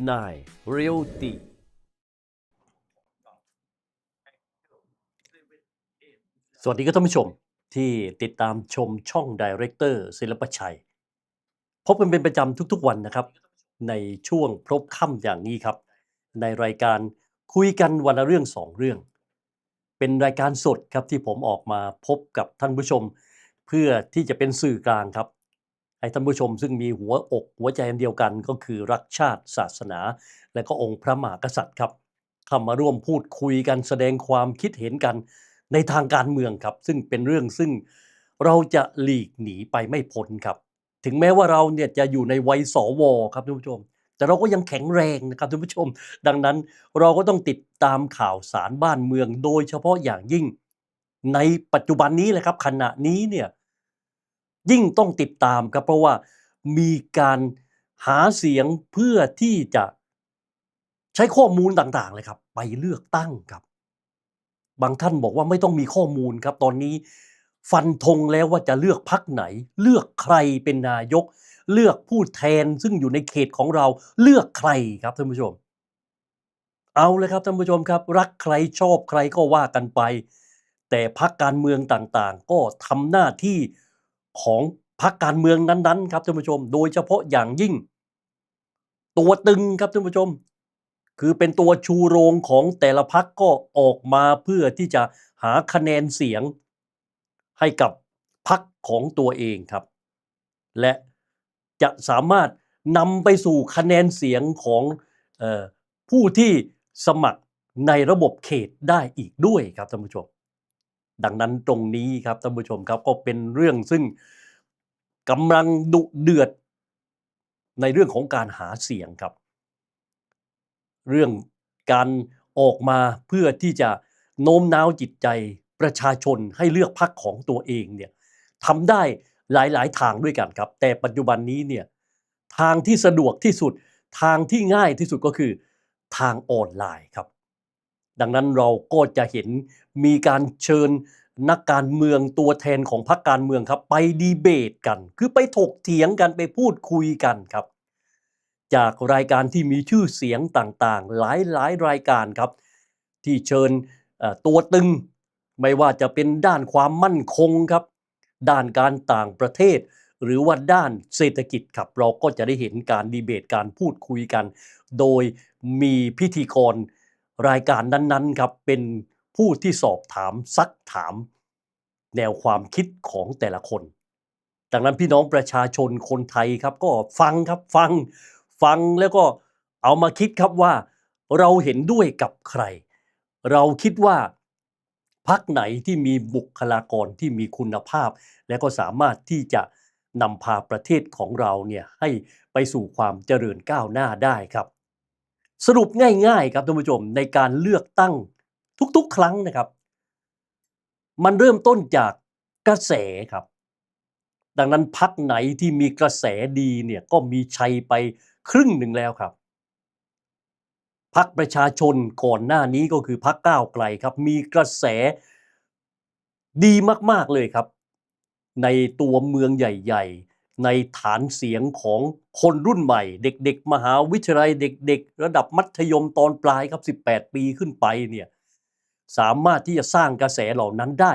789 Realty สวัสดีครับท่านผู้ชมที่ติดตามชมช่อง Director ศิลปชัย พบกันเป็นประจำทุกๆวันนะครับ ในช่วงพบค่ำอย่างนี้ครับ ในรายการคุยกันวันละเรื่องสองเรื่อง เป็นรายการสดครับที่ผมออกมาพบกับท่านผู้ชม เพื่อที่จะเป็นสื่อกลางครับ ให้ท่านผู้ชมซึ่งมีหัวอกหัวใจเดียวกันก็คือรักชาติศาสนา และก็องค์พระมหากษัตริย์ครับเข้ามาร่วมพูดคุยกันแสดงความคิดเห็นกันในทางการเมืองครับ ซึ่งเป็นเรื่องซึ่งเราจะหลีกหนีไปไม่พ้นครับ ถึงแม้ว่าเราเนี่ยจะอยู่ในวัยสวครับท่านผู้ชม แต่เราก็ยังแข็งแรงนะครับท่านผู้ชม ดังนั้นเราก็ต้องติดตามข่าวสารบ้านเมือง โดยเฉพาะอย่างยิ่ง ในปัจจุบันนี้เลยครับขณะนี้เนี่ย ยิ่งต้องติดตามครับเพราะว่ามีการหาเสียงเพื่อที่จะใช้ข้อมูลต่างๆเลยครับ ไปเลือกตั้งครับ บางท่านบอกว่าไม่ต้องมีข้อมูลครับ ตอนนี้ ฟันธงแล้วว่าจะเลือกพักไหน เลือกใครเป็นนายก เลือกผู้แทนซึ่งอยู่ในเขตของเราเลือกใครครับท่านผู้ชม เอาเลยครับท่านผู้ชมครับ รักใครชอบใครก็ว่ากันไป แต่พักการเมืองต่างๆ ก็ทำหน้าที่ ของพักการเมืองนั้นๆ ครับท่านผู้ชม โดยเฉพาะอย่างยิ่ง ตัวตึงครับท่านผู้ชม คือเป็นตัวชูโรงของแต่ละพักก็ออกมาเพื่อที่จะหาคะแนนเสียง ให้กับพักของตัวเองครับ และจะสามารถนำไปสู่คะแนนเสียงของออผู้ที่สมัครในระบบเขตได้อีกด้วยครับท่านผู้ชม ดังนั้นตรงนี้ครับท่านผู้ชมครับก็เป็นเรื่องซึ่งกำลังดุเดือดในเรื่องของการหาเสียงครับ เรื่องการออกมาเพื่อที่จะโน้มน้าวจิตใจประชาชนให้เลือกพรรคของตัวเองเนี่ยทำได้หลาย ๆ ทางด้วยกันครับ แต่ปัจจุบันนี้เนี่ยทางที่สะดวกที่สุดทางที่ง่ายที่สุดก็คือทางออนไลน์ครับ ดังนั้นเราก็จะเห็นมีการเชิญนักการเมืองตัวแทนของพรรคการเมืองครับ ไปดีเบตกัน คือไปถกเถียงกันไปพูดคุยกันครับ จากรายการที่มีชื่อเสียงต่างๆ หลายหลายรายการครับ ที่เชิญตัวตึง ไม่ว่าจะเป็นด้านความมั่นคงครับ ด้านการต่างประเทศ หรือว่าด้านเศรษฐกิจครับ เราก็จะได้เห็นการดีเบตการพูดคุยกัน โดยมีพิธีกร รายการนั้นๆครับเป็นผู้ที่สอบถามซักถาม แนวความคิดของแต่ละคน ดังนั้นพี่น้องประชาชนคนไทยครับก็ฟังครับฟังฟังแล้วก็เอามาคิดครับว่า เราเห็นด้วยกับใคร เราคิดว่าพักไหนที่มีบุคลากรที่มีคุณภาพ และก็สามารถที่จะนำพาประเทศของเราเนี่ยให้ไปสู่ความเจริญก้าวหน้าได้ครับ สรุปง่ายๆครับท่านผู้ชมในการเลือกตั้งทุกๆ ครั้งนะครับ มันเริ่มต้นจากกระแสครับ ดังนั้นพักไหนที่มีกระแสดีเนี่ยก็มีชัยไปครึ่งหนึ่งแล้วครับพักประชาชนก่อนหน้านี้ก็คือพักก้าวไกลครับ มีกระแสดีมากๆเลยครับ ในตัวเมืองใหญ่ๆ ในฐานเสียงของคนรุ่นใหม่ เด็กๆ มหาวิทยาลัยเด็ก ๆ ระดับมัธยมตอนปลายครับ 18 ปีขึ้นไปเนี่ยสามารถที่จะสร้างกระแสเหล่านั้นได้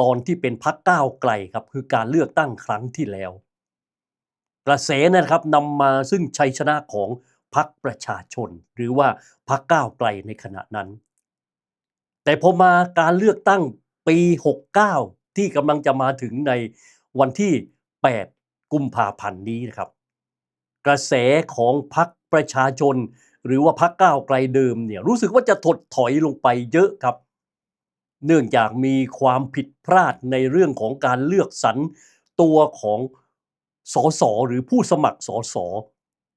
ตอนที่เป็นพักก้าวไกลครับคือการเลือกตั้งครั้งที่แล้ว กระแสนะครับนำมาซึ่งชัยชนะของพักประชาชน หรือว่าพักก้าวไกลในขณะนั้น แต่พอมาการเลือกตั้งปี 69 ที่กำลังจะมาถึงในวันที่ 8 กุมภาพันธ์นี้นะครับ กระแสของพักประชาชน หรือว่าพักก้าวไกลเดิมเนี่ยรู้สึกว่าจะถดถอยลงไปเยอะครับ เนื่องจากมีความผิดพลาดในเรื่องของการเลือกสรรตัวของสสหรือผู้สมัครสส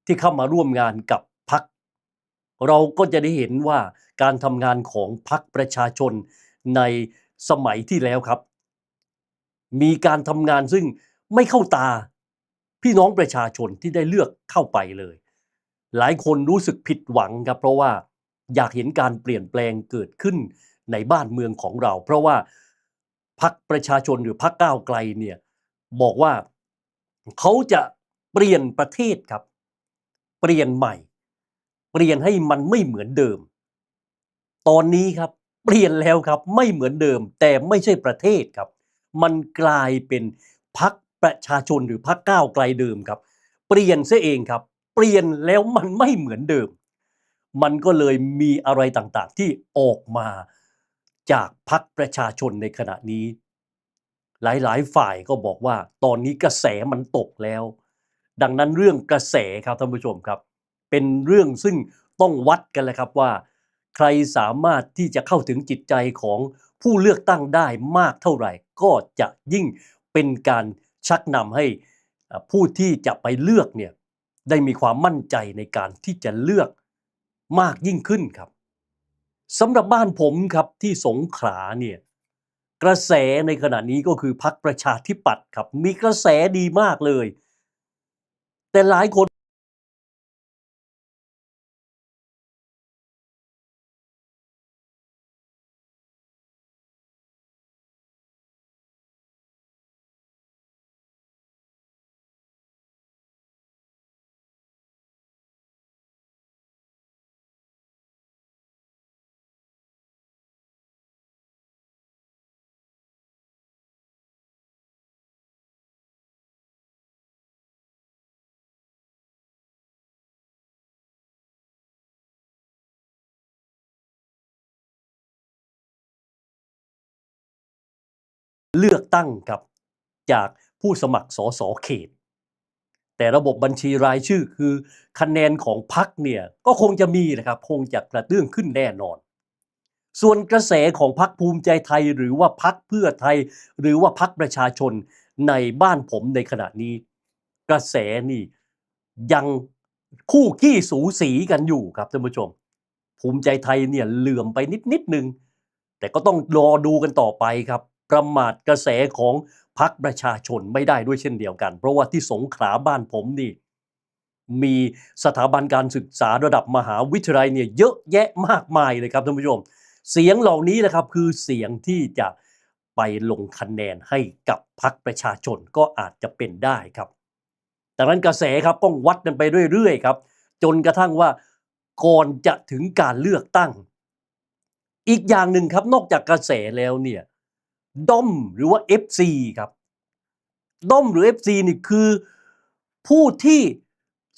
ที่เข้ามาร่วมงานกับพัก เราก็จะได้เห็นว่าการทำงานของพักประชาชนในสมัยที่แล้วครับ มีการทำงานซึ่งไม่เข้าตา พี่น้องประชาชนที่ได้เลือกเข้าไปเลย หลายคนรู้สึกผิดหวังครับเพราะว่าอยากเห็นการเปลี่ยนแปลงเกิดขึ้นในบ้านเมืองของเรา เพราะว่าพักประชาชนหรือพักก้าวไกลเนี่ยบอกว่าเขาจะเปลี่ยนประเทศครับ เปลี่ยนใหม่ เปลี่ยนให้มันไม่เหมือนเดิม ตอนนี้ครับเปลี่ยนแล้วครับไม่เหมือนเดิม แต่ไม่ใช่ประเทศครับ มันกลายเป็นพัก ประชาชนหรือพักก้าวไกลเดิมครับ เปลี่ยนซะเองครับ เปลี่ยนแล้วมันไม่เหมือนเดิม มันก็เลยมีอะไรต่างๆ ที่ออกมาจากพักประชาชนในขณะนี้ หลายๆฝ่ายก็บอกว่า ตอนนี้กระแสมันตกแล้ว ดังนั้นเรื่องกระแสครับท่านผู้ชมครับ เป็นเรื่องซึ่งต้องวัดกันเลยครับว่า ใครสามารถที่จะเข้าถึงจิตใจของผู้เลือกตั้งได้มากเท่าไหร่ ก็จะยิ่งเป็นการ ชักนำให้ผู้ที่จะไปเลือกเนี่ยได้มีความมั่นใจในการที่จะเลือกมากยิ่งขึ้นครับสำหรับบ้านผมครับที่สงขลาเนี่ยกระแสในขณะนี้ก็คือพักประชาธิปัตย์ครับมีกระแสดีมากเลย แต่หลายคน เลือกตั้งครับจากผู้สมัครสสเขต แต่ระบบบัญชีรายชื่อคือคะแนนของพักเนี่ยก็คงจะมีนะครับคงจะกระเตื้องขึ้นแน่นอน ส่วนกระแสของพักภูมิใจไทยหรือว่าพักเพื่อไทย หรือว่าพักประชาชนในบ้านผมในขณะนี้ กระแสนี่ยังคู่ขี้สูสีกันอยู่ครับท่านผู้ชม ภูมิใจไทยเนี่ยเหลื่อมไปนิดนิดนึงแต่ก็ต้องรอดูกันต่อไปครับ ประมาทกระแสของพักประชาชนไม่ได้ด้วยเช่นเดียวกัน เพราะว่าที่สงขลาบ้านผมนี่ มีสถาบันการศึกษาระดับมหาวิทยาลัยเนี่ยเยอะแยะมากมายเลยครับท่านผู้ชม เสียงเหล่านี้แหละครับคือเสียงที่จะไปลงคะแนนให้กับพักประชาชนก็อาจจะเป็นได้ครับดังนั้นกระแสครับต้องวัดกันไปเรื่อยๆครับ จนกระทั่งว่าก่อนจะถึงการเลือกตั้ง อีกอย่างหนึ่งครับนอกจากกระแสแล้วเนี่ย ด้อมหรือว่า FC ครับด้อมหรือ FC นี่คือผู้ที่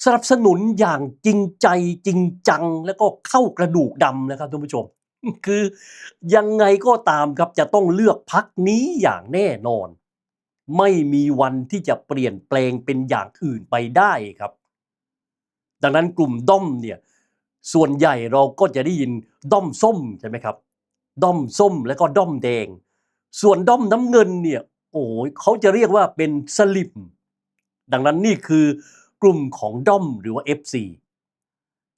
สนับสนุนอย่างจริงใจจริงจัง แล้วก็เข้ากระดูกดำนะครับท่านผู้ชม คือยังไงก็ตามครับจะต้องเลือกพักนี้อย่างแน่นอน ไม่มีวันที่จะเปลี่ยนแปลงเป็นอย่างอื่นไปได้ครับ ดังนั้นกลุ่มด้อมเนี่ยส่วนใหญ่เราก็จะได้ยินด้อมส้มใช่ไหมครับด้อมส้มแล้วก็ด้อมแดง ส่วนด้อมน้ำเงินเนี่ยโอ้ยเขาจะเรียกว่าเป็นสลิมดังนั้นนี่คือกลุ่มของด้อมหรือว่า FC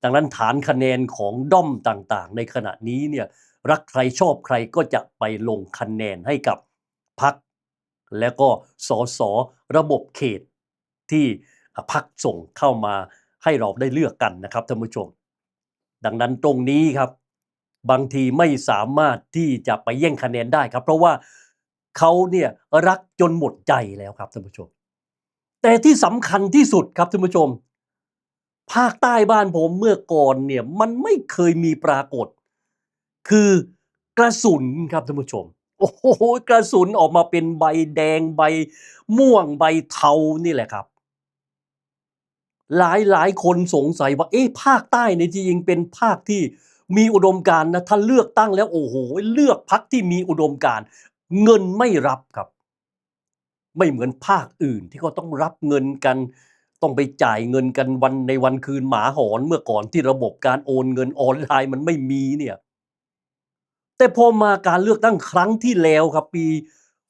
ดังนั้นฐานคะแนนของด้อมต่างๆ ในขณะนี้เนี่ยรักใครชอบใครก็จะไปลงคะแนนให้กับพักแล้วก็สสระบบเขตที่พักส่งเข้ามาให้เราได้เลือกกันนะครับท่านผู้ชม ดังนั้นตรงนี้ครับ บางทีไม่สามารถที่จะไปแย่งคะแนนได้ครับ เพราะว่าเขาเนี่ยรักจนหมดใจแล้วครับท่านผู้ชม แต่ที่สำคัญที่สุดครับท่านผู้ชม ภาคใต้บ้านผมเมื่อก่อนเนี่ยมันไม่เคยมีปรากฏ คือกระสุนครับท่านผู้ชมโอ้โหกระสุนออกมาเป็นใบแดงใบ ม่วงใบเทานี่แหละครับ หลายหลายคนสงสัยว่าเอ๊ะภาคใต้ในจริงเป็นภาคที่ มีอุดมการณ์นะถ้าเลือกตั้งแล้วโอ้โหเลือกพักที่มีอุดมการ เงินไม่รับครับ ไม่เหมือนภาคอื่นที่เขาต้องรับเงินกัน ต้องไปจ่ายเงินกันวันในวันคืนหมาหอนเมื่อก่อนที่ระบบการโอนเงินออนไลน์มันไม่มีเนี่ยแต่พอมาการเลือกตั้งครั้งที่แล้วครับปี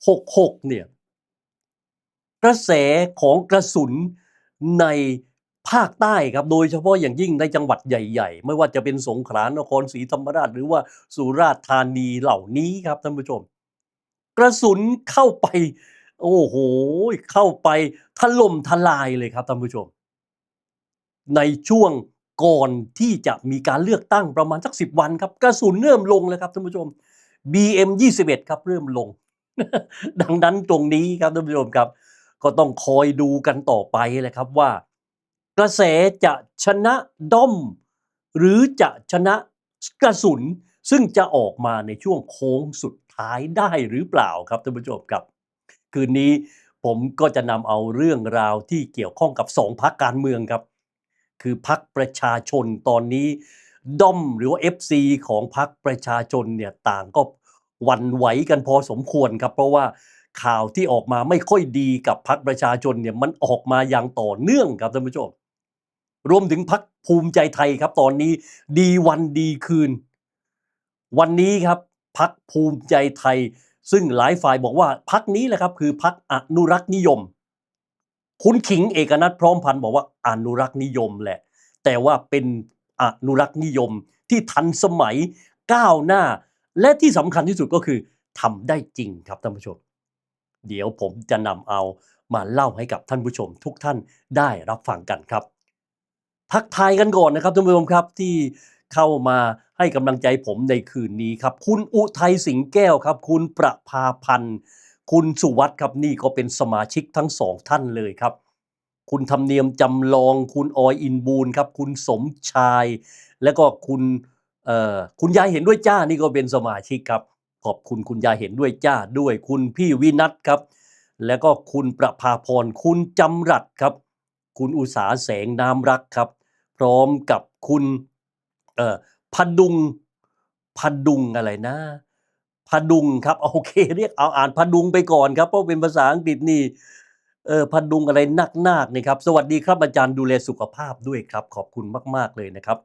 66เนี่ยกระแสของกระสุนใน ภาคใต้ครับโดยเฉพาะอย่างยิ่งในจังหวัดใหญ่ ๆ ไม่ว่าจะเป็นสงขลานครศรีธรรมราช หรือว่าสุราษฎร์ธานีเหล่านี้ครับท่านผู้ชม กระสุนเข้าไป โอ้โห เข้าไปถล่มทลายเลยครับท่านผู้ชม ในช่วงก่อนที่จะมีการเลือกตั้งประมาณสักสิบวันครับ กระสุนเริ่มลงแล้วครับท่านผู้ชม BM 21ครับเริ่มลง ดังนั้นตรงนี้ครับท่านผู้ชมครับ ก็ต้องคอยดูกันต่อไปเลยครับว่า กระแสจะชนะด้อม หรือจะชนะกระสุน ซึ่งจะออกมาในช่วงโค้งสุดท้ายได้หรือเปล่าครับท่านผู้ชมครับ คืนนี้ผมก็จะนำเอาเรื่องราวที่เกี่ยวข้องกับสองพักการเมืองครับ คือพักประชาชนตอนนี้ด้อมหรือว่า FC ของพักประชาชนเนี่ยต่างก็วันไหวกันพอสมควรครับ เพราะว่าข่าวที่ออกมาไม่ค่อยดีกับพักประชาชนเนี่ยมันออกมาอย่างต่อเนื่องครับท่านผู้ชม รวมถึงพักภูมิใจไทยครับ ตอนนี้ดีวันดีคืน วันนี้ครับพักภูมิใจไทย ซึ่งหลายฝ่ายบอกว่าพักนี้แหละครับ คือพักอนุรักษ์นิยม คุณขิงเอกนัทพร้อมพันธ์บอกว่าอนุรักษ์นิยมแหละ แต่ว่าเป็นอนุรักษ์นิยมที่ทันสมัยก้าวหน้า และที่สำคัญที่สุดก็คือทำได้จริงครับท่านผู้ชม เดี๋ยวผมจะนำเอามาเล่าให้กับท่านผู้ชมทุกท่านได้รับฟังกันครับ ทักทายกันก่อนนะครับท่านผู้ชมครับที่เข้ามาให้กำลังใจผมในคืนนี้ครับ คุณอุทัยสิงแก้วครับ คุณประภาพันธ์ คุณสุวัสด์ครับนี่ก็เป็นสมาชิกทั้งสองท่านเลยครับ คุณธรรมเนียมจำลอง คุณออยอินบูลครับ คุณสมชาย แล้วก็คุณคุณยายเห็นด้วยจ้านี่ก็เป็นสมาชิกครับ ขอบคุณคุณยายเห็นด้วยจ้าด้วย คุณพี่วินัทครับ แล้วก็คุณประภาพรคุณจำรัดครับ คุณอุตสาแสงน้ำรักครับ พร้อมกับคุณเอ่อพดุงพดุงอะไรนะพดุงครับโอเคเรียกเอาอ่านพดุงไปก่อนครับเพราะเป็นภาษาอังกฤษนี่เออพดุงอะไรนักนาคนี่ครับสวัสดีครับอาจารย์ดูแลสุขภาพด้วยครับ ขอบคุณมาก ๆเลยนะครับ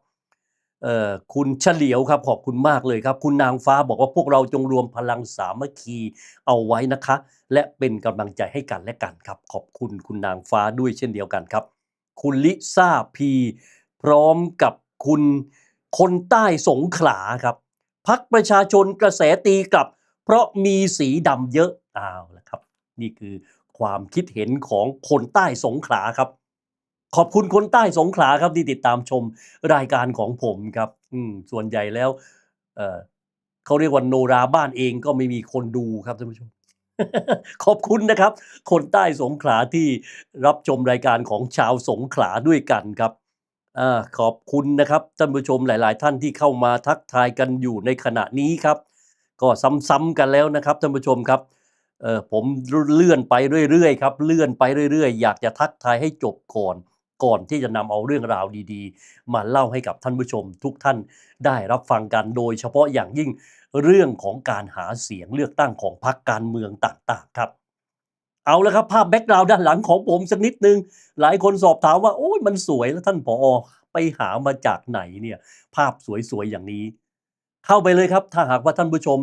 เอ่อคุณเฉลียวครับขอบคุณมากเลยครับ คุณนางฟ้าบอกว่าพวกเราจงรวมพลังสามัคคีเอาไว้นะคะ และเป็นกำลังใจให้กันและกันครับ ขอบคุณคุณนางฟ้าด้วยเช่นเดียวกันครับ คุณลิซ่าพี พร้อมกับคุณคนใต้สงขลาครับพักประชาชนกระแสตีกลับ เพราะมีสีดำเยอะอ้าวแล้วครับ นี่คือความคิดเห็นของคนใต้สงขลาครับ ขอบคุณคนใต้สงขลาครับที่ติดตามชมรายการของผมครับอืมส่วนใหญ่แล้วเเขาเรียกว่าโนราบ้านเองก็ไม่มีคนดูครับท่านผู้ชม ขอบคุณนะครับ คนใต้สงขลาที่รับชมรายการของชาวสงขลาด้วยกันครับ อ่าขอบคุณนะครับท่านผู้ชมหลาย ๆ ท่านที่เข้ามาทักทายกันอยู่ในขณะนี้ครับ ก็ซ้ำๆกันแล้วนะครับท่านผู้ชมครับเออผมเลื่อนไปเรื่อย ๆ ครับ เลื่อนไปเรื่อย ๆ อยากจะทักทายให้จบก่อนก่อนที่จะนำเอาเรื่องราวดีๆ มาเล่าให้กับท่านผู้ชม ทุกท่านได้รับฟังกันโดยเฉพาะอย่างยิ่งเรื่องของการหาเสียงเลือกตั้งของพรรคการเมืองต่าง ๆ ครับ เอาและครับภาพแบ็กกราวด์ด้านหลังของผมสักนิดนึง หลายคนสอบถามว่าโอ้ยมันสวยแล้วท่านผอไปหามาจากไหนเนี่ย ภาพสวยๆอย่างนี้ เข้าไปเลยครับ ถ้าหากว่าท่านผู้ชม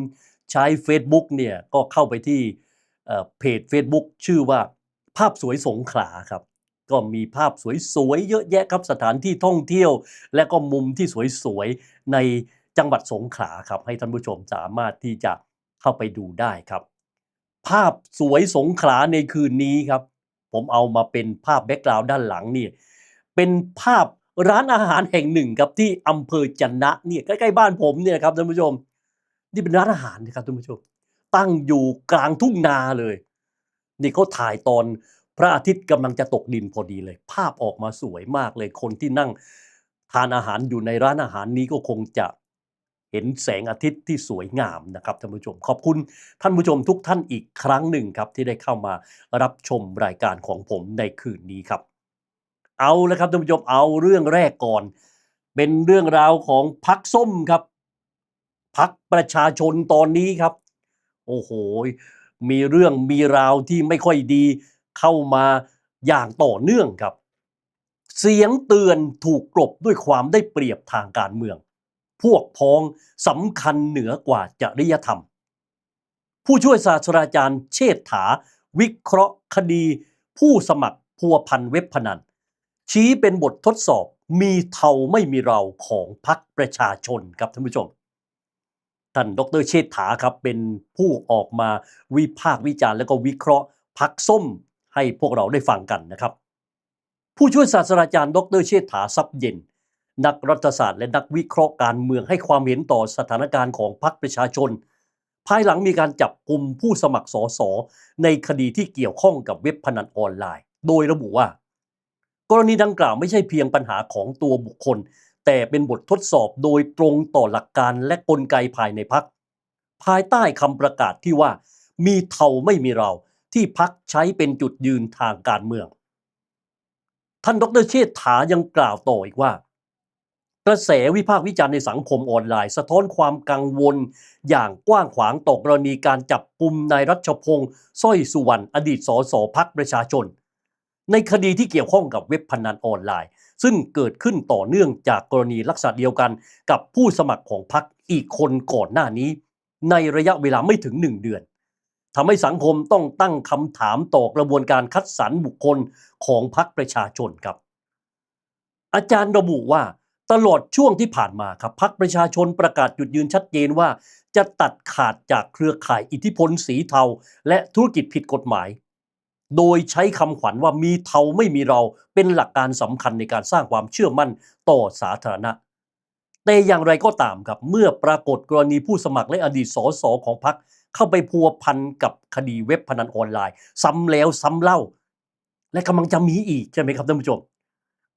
ใช้ Facebook เนี่ยก็เข้าไปที่เเพจ Facebook ชื่อว่าภาพสวยสงขลาครับ ก็มีภาพสวยๆเยอะแยะครับสถานที่ท่องเที่ยว และก็มุมที่สวยๆในจังหวัดสงขลาครับ ให้ท่านผู้ชมสามารถที่จะเข้าไปดูได้ครับ ภาพสวยสงขลาในคืนนี้ครับ ผมเอามาเป็นภาพแบ็กกราวด์ด้านหลังนี่เป็นภาพร้านอาหารแห่งหนึ่งครับที่อำเภอจันนะเนี่ยใกล้ๆบ้านผมเนี่ยครับท่านผู้ชม นี่เป็นร้านอาหารนะครับท่านผู้ชม ตั้งอยู่กลางทุ่งนาเลย นี่เขาถ่ายตอนพระอาทิตย์กำลังจะตกดินพอดีเลย ภาพออกมาสวยมากเลยคนที่นั่งทานอาหารอยู่ในร้านอาหารนี้ก็คงจะ เห็นแสงอาทิตย์ที่สวยงามนะครับท่านผู้ชม ขอบคุณท่านผู้ชมทุกท่านอีกครั้งหนึ่งครับที่ได้เข้ามารับชมรายการของผมในคืนนี้ครับ เอาล้วครับท่านผู้ชมเอาเรื่องแรกก่อน เป็นเรื่องราวของพักส้มครับพักประชาชนตอนนี้ครับ โอ้โห มีเรื่องมีราวที่ไม่ค่อยดีเข้ามาอย่างต่อเนื่องครับ เสียงเตือนถูกกลบด้วยความได้เปรียบทางการเมือง พวกพ้องสำคัญเหนือกว่าจริยธรรม ผู้ช่วยศาสตราจารย์เชษฐา วิเคราะห์คดี ผู้สมัครพัวพันเว็บพนัน ชี้เป็นบททดสอบมีเทาไม่มีเราของพักประชาชนครับท่านผู้ชมท่านดรเชษฐาครับเป็นผู้ออกมาวิพากษ์วิจารณ์และก็วิเคราะห์พักส้มให้พวกเราได้ฟังกันนะครับ ผู้ช่วยศาสตราจารย์ ดรเชษฐาทรัพย์เย็น นักรัฐศาสตร์และนักวิเคราะห์การเมืองให้ความเห็นต่อสถานการณ์ของพรรคประชาชน ภายหลังมีการจับกลุ่มผู้สมัครสสในคดีที่เกี่ยวข้องกับเว็บพนันออนไลน์ โดยระบุว่า กรณีดังกล่าวไม่ใช่เพียงปัญหาของตัวบุคคล แต่เป็นบททดสอบโดยตรงต่อหลักการและกลไกภายในพักภายใต้คำประกาศที่ว่า มีเทาไม่มีเราที่พักใช้เป็นจุดยืนทางการเมือง ท่านดรเชษฐายังกล่าวต่ออีกว่า กระแสวิพากษ์วิจารณ์ในสังคมออนไลน์ สะท้อนความกังวล อย่างกว้างขวางต่อกรณีการจับกลุ่มนายรัชพงศ์สร้อยสุวรรณอดีตสสพักประชาชน ในคดีที่เกี่ยวข้องกับเว็บพนันออนไลน์ ซึ่งเกิดขึ้นต่อเนื่องจากกรณีลักษณะเดียวกันกับผู้สมัครของพักอีกคนก่อนหน้านี้ ในระยะเวลาไม่ถึงหนึ่งเดือนทำให้สังคมต้องตั้งคำถามต่อกระบวนการคัดสรรบุคคลของพักประชาชนครับ อาจารย์ระบุว่า ตลอดช่วงที่ผ่านมาครับพักประชาชนประกาศจุดยืนชัดเจนว่า จะตัดขาดจากเครือข่ายอิทธิพลสีเทา และธุรกิจผิดกฎหมาย โดยใช้คำขวัญว่ามีเทาไม่มีเราเป็นหลักการสำคัญในการสร้างความเชื่อมั่นต่อสาธารณะ แต่อย่างไรก็ตามครับเมื่อปรากฏกรณีผู้สมัครและอดีตสสของพรรคเข้าไปพัวพันกับคดีเว็บพนันออนไลน์ ซ้ำแล้วซ้ำเล่า และกำลังจะมีอีกใช่ไหมครับท่านผู้ชม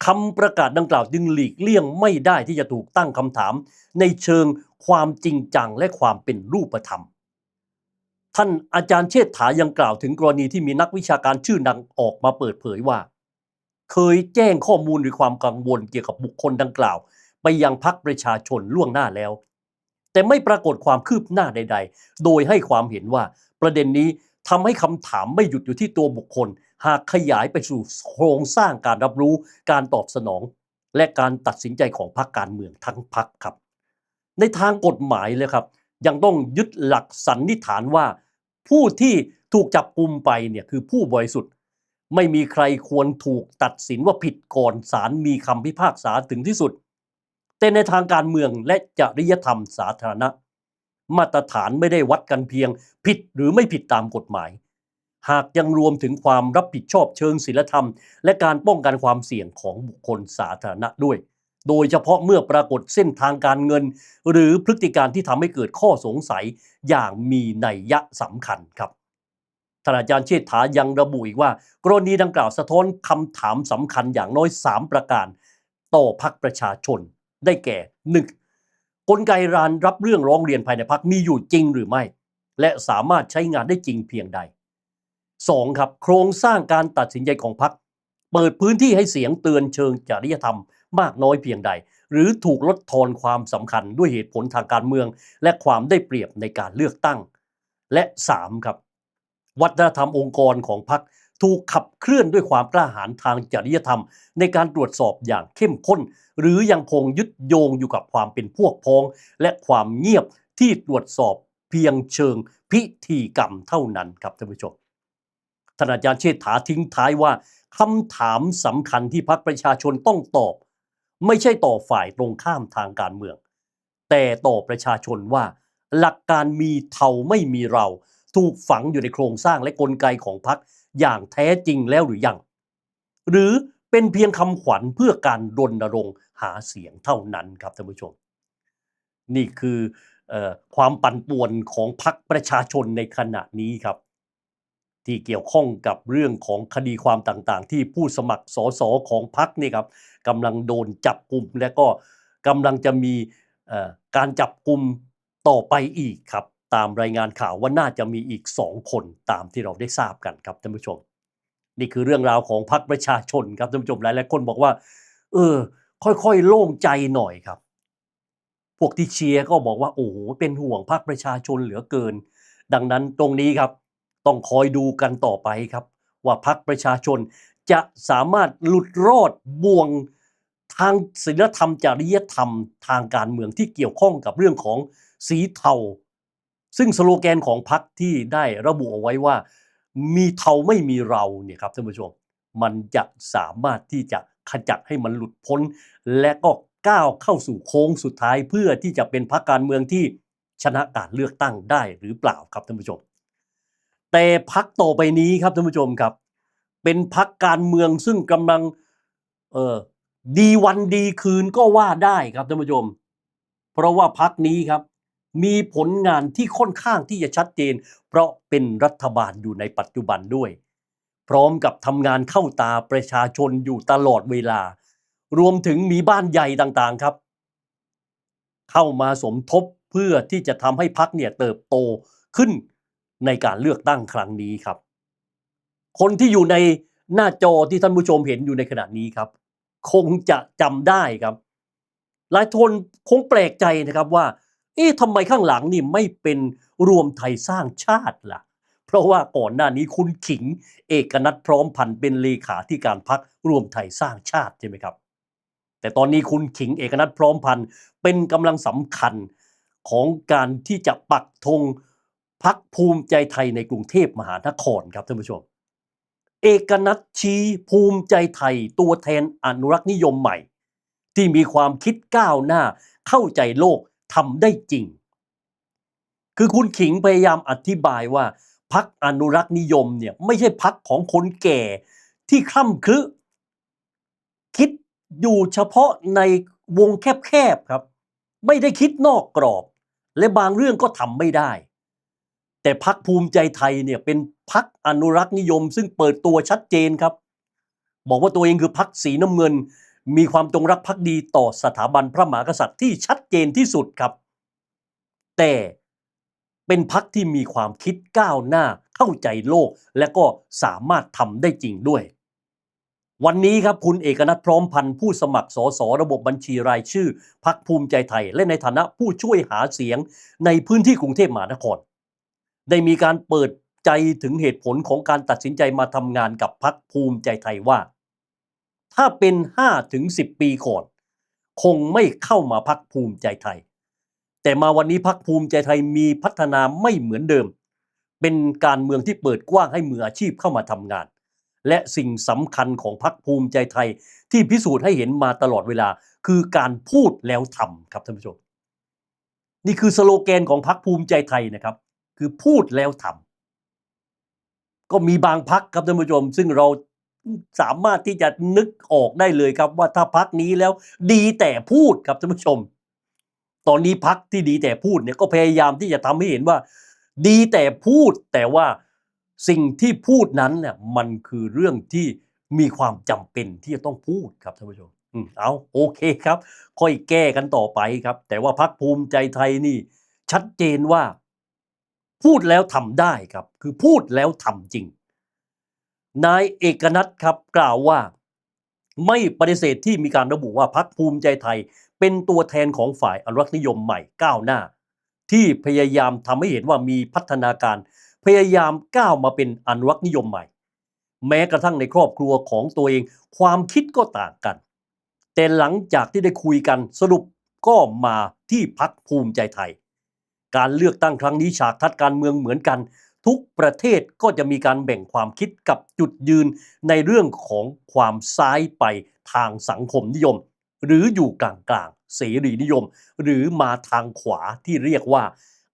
คำประกาศดังกล่าวจึงหลีกเลี่ยงไม่ได้ที่จะถูกตั้งคำถาม ในเชิงความจริงจังและความเป็นรูปธรรม ท่านอาจารย์เชษฐายังกล่าวถึงกรณีที่มีนักวิชาการชื่อดังออกมาเปิดเผยว่า เคยแจ้งข้อมูลหรือความกังวลเกี่ยวกับบุคคลดังกล่าว ไปยังพักประชาชนล่วงหน้าแล้ว แต่ไม่ปรากฏความคืบหน้าใด ๆ โดยให้ความเห็นว่าประเด็นนี้ทำให้คำถามไม่หยุดอยู่ที่ตัวบุคคล หากขยายไปสู่โครงสร้างการรับรู้ การตอบสนอง และการตัดสินใจของพรรคการเมืองทั้งพรรคครับ ในทางกฎหมายเลยครับ ยังต้องยึดหลักสันนิษฐานว่า ผู้ที่ถูกจับกลุ่มไปเนี่ยคือผู้บริสุทธิ์ไม่มีใครควรถูกตัดสินว่าผิดก่อนศาลมีคำพิพากษาถึงที่สุด แต่ในทางการเมืองและจริยธรรมสาธารณะ มาตรฐานไม่ได้วัดกันเพียง ผิดหรือไม่ผิดตามกฎหมาย หากยังรวมถึงความรับผิดชอบเชิงศีลธรรม และการป้องกันความเสี่ยงของบุคคลสาธารณะด้วย โดยเฉพาะเมื่อปรากฏเส้นทางการเงิน หรือพฤติการที่ทำให้เกิดข้อสงสัยอย่างมีนัยยะสำคัญครับท่านอาจารย์เชษฐายังระบุอีกว่า กรณีดังกล่าวสะท้อนคำถามสำคัญอย่างน้อย 3 ประการ ต่อพักประชาชน ได้แก่ 1. กลไกรานรับเรื่องร้องเรียนภายในพักมีอยู่จริงหรือไม่ และสามารถใช้งานได้จริงเพียงใด 2. ครับโครงสร้างการตัดสินใจของพักเปิดพื้นที่ให้เสียงเตือนเชิงจริยธรรมมากน้อยเพียงใด หรือถูกลดทอนความสำคัญด้วยเหตุผลทางการเมือง และความได้เปรียบในการเลือกตั้ง และ 3. ครับวัฒนธรรมองค์กรของพรรคถูกขับเคลื่อนด้วยความกล้าหาญทางจริยธรรม ในการตรวจสอบอย่างเข้มข้น หรือยังคงยึดโยงอยู่กับความเป็นพวกพ้อง และความเงียบที่ตรวจสอบเพียงเชิงพิธีกรรมเท่านั้นครับท่านผู้ชมานอาจารย์เชษฐาทิ้งท้ายว่าคำถามสำคัญที่พรรคประชาชนต้องตอบ ไม่ใช่ต่อฝ่ายตรงข้ามทางการเมือง แต่ต่อประชาชนว่า หลักการมีเท่าไม่มีเรา ถูกฝังอยู่ในโครงสร้างและกลไกของพรรคอย่างแท้จริงแล้วหรือยัง หรือเป็นเพียงคำขวัญเพื่อการรณรงค์หาเสียงเท่านั้นครับท่านผู้ชม นี่คือออความปั่นป่วนของพรรคประชาชนในขณะนี้ครับ ที่เกี่ยวข้องกับเรื่องของคดีความต่างๆ ที่ผู้สมัครสสของพรรคนี่ครับกำลังโดนจับกลุ่มและก็กำลังจะมีการจับกลุ่มต่อไปอีกครับ ตามรายงานข่าวว่าน่าจะมีอีกสองคนตามที่เราได้ทราบกันครับท่านผู้ชม นี่คือเรื่องราวของพรรคประชาชนครับท่านผู้ชมหลายหลายคนบอกว่า เออ ค่อยๆ โล่งใจหน่อยครับ พวกที่เชียร์ก็บอกว่าโอ้โหเป็นห่วงพรรคประชาชนเหลือเกิน ดังนั้นตรงนี้ครับ ต้องคอยดูกันต่อไปครับ ว่าพรรคประชาชนจะสามารถหลุดรอดบ่วงทางศีลธรรมจริยธรรมทางการเมืองที่เกี่ยวข้องกับเรื่องของสีเทา ซึ่งสโลแกนของพรรคที่ได้ระบุเอาไว้ว่า มีเทาไม่มีเราเนี่ยครับท่านผู้ชมมันจะสามารถที่จะขจัดให้มันหลุดพ้น และก็ก้าวเข้าสู่โค้งสุดท้ายเพื่อที่จะเป็นพรรคการเมืองที่ชนะการเลือกตั้งได้หรือเปล่าครับท่านผู้ชม แต่พักต่อไปนี้ครับท่านผู้ชมครับ เป็นพักการเมืองซึ่งกำลังเออดีวันดีคืนก็ว่าได้ครับท่านผู้ชม เพราะว่าพักนี้ครับ มีผลงานที่ค่อนข้างที่จะชัดเจน เพราะเป็นรัฐบาลอยู่ในปัจจุบันด้วย พร้อมกับทำงานเข้าตาประชาชนอยู่ตลอดเวลา รวมถึงมีบ้านใหญ่ต่างๆครับ เข้ามาสมทบเพื่อที่จะทำให้พักเนี่ยเติบโตขึ้น ในการเลือกตั้งครั้งนี้ครับ คนที่อยู่ในหน้าจอที่ท่านผู้ชมเห็นอยู่ในขณะนี้ครับ คงจะจำได้ครับ หลายคนคงแปลกใจนะครับว่า เอ๊ะทำไมข้างหลังนี่ไม่เป็นรวมไทยสร้างชาติล่ะ เพราะว่าก่อนหน้านี้คุณขิง เอกนัทพร้อมพันธ์เป็นเลขาที่การพักรวมไทยสร้างชาติใช่ไหมครับแต่ตอนนี้คุณขิงเอกนัทพร้อมพันธ์เป็นกำลังสำคัญของการที่จะปักธง พักภูมิใจไทยในกรุงเทพมหานครครับท่านผู้ชม เอกนัทชี้ภูมิใจไทยตัวแทนอนุรักษ์นิยมใหม่ ที่มีความคิดก้าวหน้าเข้าใจโลกทำได้จริง คือคุณขิงพยายามอธิบายว่าพักอนุรักษ์นิยมเนี่ยไม่ใช่พักของคนแก่ที่คล่ำครึคิดอยู่เฉพาะในวงแคบๆครับ ไม่ได้คิดนอกกรอบ และบางเรื่องก็ทำไม่ได้ แต่พักภูมิใจไทยเนี่ยเป็นพักอนุรักษ์นิยม ซึ่งเปิดตัวชัดเจนครับ บอกว่าตัวเองคือพักสีน้ำเงิน มีความจงรักภักดีต่อสถาบันพระมหากษัตริย์ที่ชัดเจนที่สุดครับ แต่เป็นพักที่มีความคิดก้าวหน้าเข้าใจโลก และก็สามารถทำได้จริงด้วย วันนี้ครับคุณเอกนัทพร้อมพันธ์ผู้สมัครสสระบบบัญชีรายชื่อพักภูมิใจไทย และในฐานะผู้ช่วยหาเสียงในพื้นที่กรุงเทพมหานคร ได้มีการเปิดใจถึงเหตุผลของการตัดสินใจมาทำงานกับพักภูมิใจไทยว่า ถ้าเป็น5ถึง10 ปีก่อน คงไม่เข้ามาพักภูมิใจไทย แต่มาวันนี้พักภูมิใจไทยมีพัฒนาไม่เหมือนเดิม เป็นการเมืองที่เปิดกว้างให้มืออาชีพเข้ามาทำงาน และสิ่งสำคัญของพักภูมิใจไทย ที่พิสูจน์ให้เห็นมาตลอดเวลา คือการพูดแล้วทำครับท่านผู้ชมนี่คือสโลแกนของพักภูมิใจไทยนะครับ คือพูดแล้วทำก็มีบางพักครับท่านผู้ชม ซึ่งเราสามารถที่จะนึกออกได้เลยครับ ว่าถ้าพักนี้แล้วดีแต่พูดครับท่านผู้ชม ตอนนี้พักที่ดีแต่พูดเนี่ยก็พยายามที่จะทำให้เห็นว่า ดีแต่พูดแต่ว่าสิ่งที่พูดนั้นเนี่ยมันคือเรื่องที่มีความจำเป็นที่จะต้องพูดครับท่านผู้ชมอืมเอาโอเคครับ ค่อยแก้กันต่อไปครับ แต่ว่าพักภูมิใจไทยนี่ ชัดเจนว่า พูดแล้วทำได้ครับคือพูดแล้วทำจริง นายเอกนัทครับกล่าวว่า ไม่ปฏิเสธที่มีการระบุว่าพักภูมิใจไทย เป็นตัวแทนของฝ่ายอนุรักษนิยมใหม่ก้าวหน้า ที่พยายามทำให้เห็นว่ามีพัฒนาการ พยายามก้าวมาเป็นอนุรักษนิยมใหม่ แม้กระทั่งในครอบครัวของตัวเอง ความคิดก็ต่างกัน แต่หลังจากที่ได้คุยกันสรุปก็มาที่พักภูมิใจไทย การเลือกตั้งครั้งนี้ฉากทัดการเมืองเหมือนกัน ทุกประเทศก็จะมีการแบ่งความคิดกับจุดยืนในเรื่องของความซ้ายไปทางสังคมนิยม หรืออยู่กลางๆเสรีนิยม หรือมาทางขวาที่เรียกว่า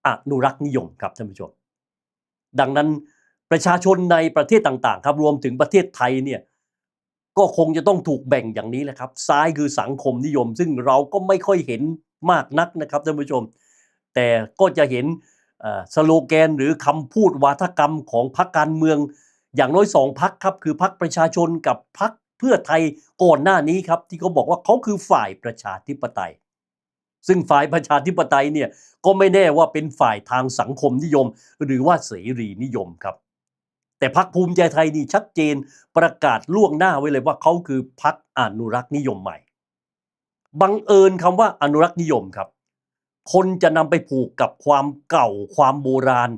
อนุรักษ์นิยมครับท่านผู้ชมดังนั้นประชาชนในประเทศต่างๆ ครับรวมถึงประเทศไทยเนี่ยก็คงจะต้องถูกแบ่งอย่างนี้แหละครับ ซ้ายคือสังคมนิยม ซึ่งเราก็ไม่ค่อยเห็นมากนักนะครับท่านผู้ชม แต่ก็จะเห็นสโลแกนหรือคำพูดวาทกรรมของพรรคการเมือง อย่างน้อยสองพักครับ คือพักประชาชนกับพักเพื่อไทยก่อนหน้านี้ครับ ที่เขาบอกว่าเขาคือฝ่ายประชาธิปไตย ซึ่งฝ่ายประชาธิปไตยเนี่ยก็ไม่แน่ว่าเป็นฝ่ายทางสังคมนิยม หรือว่าเสรีนิยมครับ แต่พักภูมิใจไทยนี่ชัดเจนประกาศล่วงหน้าไว้เลยว่าเขาคือพักอนุรักษ์นิยมใหม่บังเอิญคำว่าอนุรักษ์นิยมครับ คนจะนำไปผูกกับความเก่าความโบราณ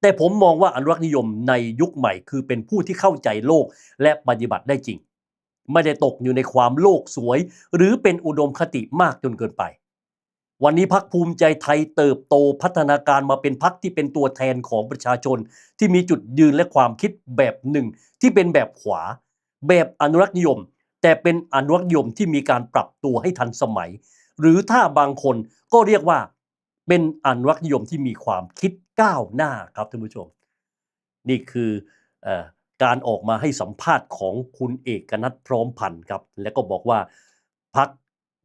แต่ผมมองว่าอนุรักษ์นิยมในยุคใหม่คือเป็นผู้ที่เข้าใจโลกและปฏิบัติได้จริง ไม่ได้ตกอยู่ในความโลกสวย หรือเป็นอุดมคติมากจนเกินไป วันนี้พักภูมิใจไทยเติบโตพัฒนาการมาเป็นพักที่เป็นตัวแทนของประชาชน ที่มีจุดยืนและความคิดแบบหนึ่ง ที่เป็นแบบขวา แบบอนุรักษ์นิยม แต่เป็นอนุรักษ์นิยมที่มีการปรับตัวให้ทันสมัย หรือถ้าบางคนก็เรียกว่าเป็นอนุรักษ์นิยมที่มีความคิดก้าวหน้าครับท่านผู้ชม นี่คือออการออกมาให้สัมภาษณ์ของคุณเอกนัทพร้อมพันธ์ครับ และก็บอกว่าพัก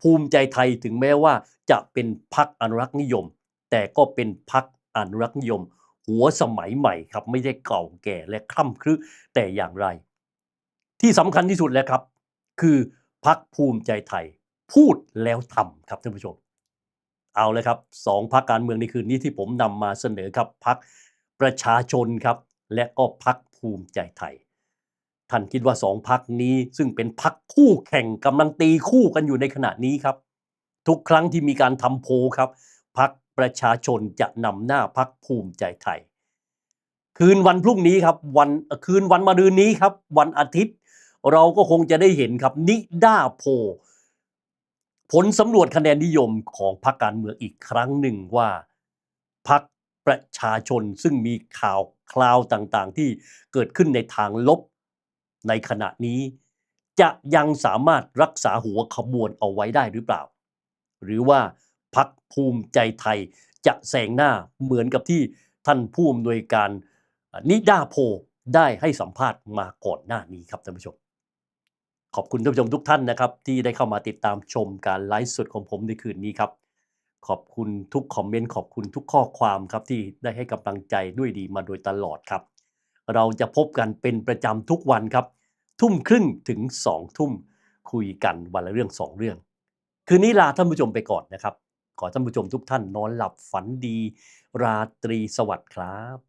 ภูมิใจไทยถึงแม้ว่าจะเป็นพักอนุรักษ์นิยม แต่ก็เป็นพักอนุรักษ์นิยม หัวสมัยใหม่ครับ ไม่ได้เก่าแก่และคล่ำครึแต่อย่างไร ที่สำคัญที่สุดแล้วครับ คือพักภูมิใจไทย พูดแล้วทำครับท่านผู้ชม เอาเลยครับสองพักการเมืองในคืนนี้ที่ผมนำมาเสนอครับพักประชาชนครับ และก็พักภูมิใจไทย ท่านคิดว่าสองพักนี้ซึ่งเป็นพักคู่แข่งกำลังตีคู่กันอยู่ในขณะนี้ครับ ทุกครั้งที่มีการทำโพครับพักประชาชนจะนำหน้าพักภูมิใจไทย คืนวันพรุ่งนี้ครับวันคืนวันมะรืนนี้ครับ วันอาทิตย์ เราก็คงจะได้เห็นครับนิด้าโพ ผลสำรวจคะแนนนิยมของพรรคการเมืองอีกครั้งหนึ่งว่าพรรคประชาชนซึ่งมีข่าวคราวต่างๆ ที่เกิดขึ้นในทางลบในขณะนี้ จะยังสามารถรักษาหัวขบวนเอาไว้ได้หรือเปล่า หรือว่าพักภูมิใจไทยจะแซงหน้าเหมือนกับที่ท่านผู้อำนวยการนิดาโพได้ให้สัมภาษณ์มาก่อนหน้านี้ครับท่านผู้ชม ขอบคุณท่านผู้ชมทุกท่านนะครับ ที่ได้เข้ามาติดตามชมการไลฟ์สดของผมในคืนนี้ครับ ขอบคุณทุกคอมเมนต์ขอบคุณทุกข้อความครับที่ได้ให้กำลังใจด้วยดีมาโดยตลอดครับ เราจะพบกันเป็นประจำทุกวันครับ ทุ่มครึ่งถึงสองทุ่มคุยกันวันละเรื่องสองเรื่อง คืนนี้ลาท่านผู้ชมไปก่อนนะครับ ขอท่านผู้ชมทุกท่านนอนหลับฝันดี ราตรีสวัสดิ์ครับ